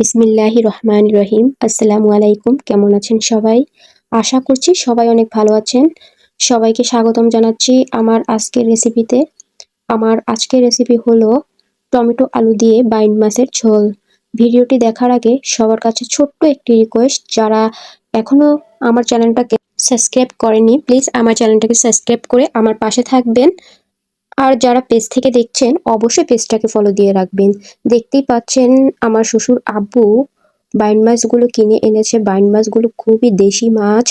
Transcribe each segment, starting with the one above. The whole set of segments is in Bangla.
বিসমিল্লাহি রহমান রহিম। আসসালামু আলাইকুম। কেমন আছেন সবাই? আশা করছি সবাই অনেক ভালো আছেন। সবাইকে স্বাগতম জানাচ্ছি আমার আজকের রেসিপিতে। আমার আজকের রেসিপি হলো টমেটো আলু দিয়ে বাইন মাছের ঝোল। ভিডিওটি দেখার আগে সবার কাছে ছোট্ট একটি রিকোয়েস্ট যারা এখনও আমার চ্যানেলটাকে সাবস্ক্রাইব করেনি প্লিজ আমার চ্যানেলটাকে সাবস্ক্রাইব করে আমার পাশে থাকবেন। আর যারা পেজ থেকে দেখছেন, অবশ্যই পেজটাকে ফলো দিয়ে রাখবেন। দেখতেই পাচ্ছেন আমার শ্বশুর আব্বু বাইন মাছগুলো কিনে এনেছে। বাইন মাছগুলো খুবই দেশি মাছ।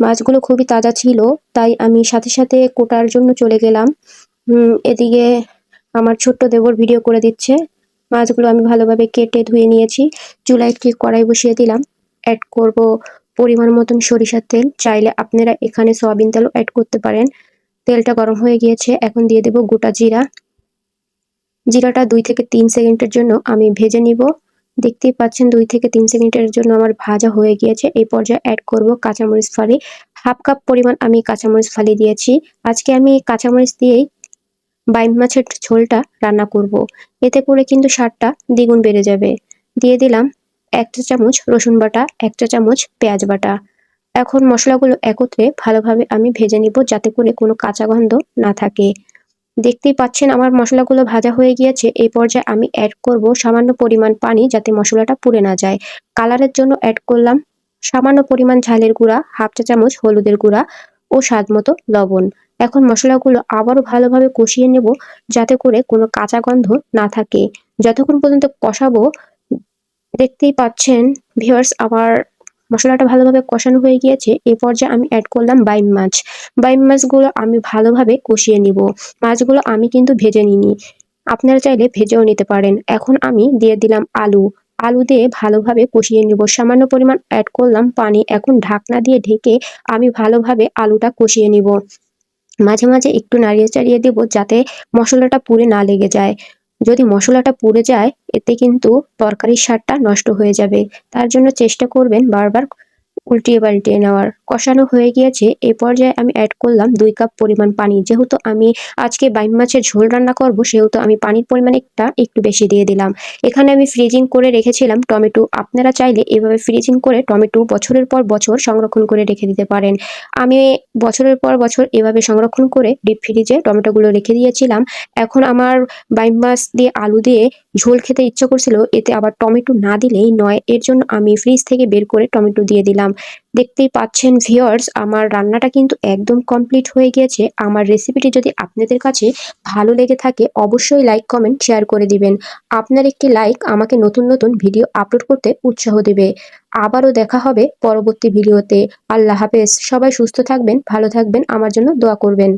মাছগুলো খুবই তাজা ছিল, তাই আমি সাথে সাথে কোটার জন্য চলে গেলাম। এদিকে আমার ছোট্ট দেবর ভিডিও করে দিচ্ছে। মাছগুলো আমি ভালোভাবে কেটে ধুয়ে নিয়েছি। চুলায় একটি কড়াই বসিয়ে দিলাম। অ্যাড করব পরিমাণ মতন সরিষার তেল। চাইলে আপনারা এখানে সয়াবিন তেলও অ্যাড করতে পারেন। তেলটা গরম হয়ে গিয়েছে, এখন দিয়ে দেব গোটা জিরা। জিরাটা দুই থেকে তিন সেকেন্ডের জন্য আমি ভেজে নিব। দেখতেই পাচ্ছেন, দুই থেকে তিন সেকেন্ডের জন্য আমার ভাজা হয়ে গিয়েছে। এই পর্যায়ে অ্যাড করব কাঁচামরিচ ফালি। হাফ কাপ পরিমাণ আমি কাঁচামরিচ ফালি দিয়েছি। আজকে আমি কাঁচামরিচ দিয়েই বাইম মাছের ঝোলটা রান্না করব। এতে করে কিন্তু স্বাদটা দ্বিগুণ বেড়ে যাবে। দিয়ে দিলাম এক চা চামচ রসুন বাটা, এক চা চামচ পেঁয়াজ বাটা। এখন মশলাগুলো একত্রে ভালোভাবে আমি ভেজে নিব যাতে করে কোনো কাঁচা গন্ধ না থাকে। দেখতেই পাচ্ছেন আমার মশলাগুলো ভাজা হয়ে গিয়েছে। এই পর্যায়ে আমি অ্যাড করব সামান্য পরিমাণ পানি যাতে মশলাটা পুড়ে না যায়। কালারের জন্য অ্যাড করলাম সামান্য পরিমাণ ঝালের গুঁড়া, হাফ চা চামচ হলুদের গুঁড়া ও স্বাদ মতো লবণ। এখন মশলাগুলো আবারও ভালোভাবে কষিয়ে নেব যাতে করে কোনো কাঁচা গন্ধ না থাকে। যতক্ষণ পর্যন্ত কষাবো, দেখতেই পাচ্ছেন ভিউয়ার্স আমার মশলাটা ভালোভাবে কষানো হয়ে গিয়েছে, এ পর্যায়ে আমি অ্যাড করলাম বাইম মাছ। বাইম মাছগুলো আমি ভালোভাবে কষিয়ে নিব। মাছগুলো আমি কিন্তু ভেজে নিইনি। আপনারা চাইলে ভেজেও নিতে পারেন। এখন আমি দিয়ে দিলাম আলু। আলু দিয়ে ভালোভাবে কষিয়ে নিব। সামান্য পরিমাণ অ্যাড করলাম পানি। এখন ঢাকনা দিয়ে ঢেকে আমি ভালোভাবে আলুটা কষিয়ে নিব। মাঝে মাঝে একটু নাড়িয়ে চাড়িয়ে দেব যাতে মশলাটা পুড়ে না লেগে যায়। যদি মশলাটা পুড়ে যায়, এতে কিন্তু তরকারির স্বাদটা নষ্ট হয়ে যাবে। তার জন্য চেষ্টা করবেন বারবার উল্টিয়ে পাল্টিয়ে নেওয়ার। কষানো হয়ে গিয়েছে, এ পর্যায়ে আমি অ্যাড করলাম দুই কাপ পরিমাণ পানি। যেহেতু আমি আজকে বাইম মাছের ঝোল রান্না করব, সেহেতু আমি পানির পরিমাণ একটা একটু বেশি দিয়ে দিলাম। এখানে আমি ফ্রিজিং করে রেখেছিলাম টমেটো। আপনারা চাইলে এভাবে ফ্রিজিং করে টমেটো বছরের পর বছর সংরক্ষণ করে রেখে দিতে পারেন। আমি বছরের পর বছর এভাবে সংরক্ষণ করে ডিপ ফ্রিজে টমেটোগুলো রেখে দিয়েছিলাম। এখন আমার বাইম মাছ দিয়ে আলু দিয়ে ঝোল খেতে ইচ্ছা করছিল, এতে আবার টমেটো না দিলেই নয়। এর জন্য আমি ফ্রিজ থেকে বের করে টমেটো দিয়ে দিলাম। দেখতেই পাচ্ছেন ভিওর্স আমার রান্নাটা কিন্তু একদম কমপ্লিট হয়ে গিয়েছে। আমার রেসিপিটি যদি আপনাদের কাছে ভালো লেগে থাকে, অবশ্যই লাইক কমেন্ট শেয়ার করে দিবেন। আপনার একটি লাইক আমাকে নতুন নতুন ভিডিও আপলোড করতে উৎসাহ দেবে। আবারও দেখা হবে পরবর্তী ভিডিওতে আল্লাহ হাফেজ। সবাই সুস্থ থাকবেন, ভালো থাকবেন। আমার জন্য দোয়া করবেন।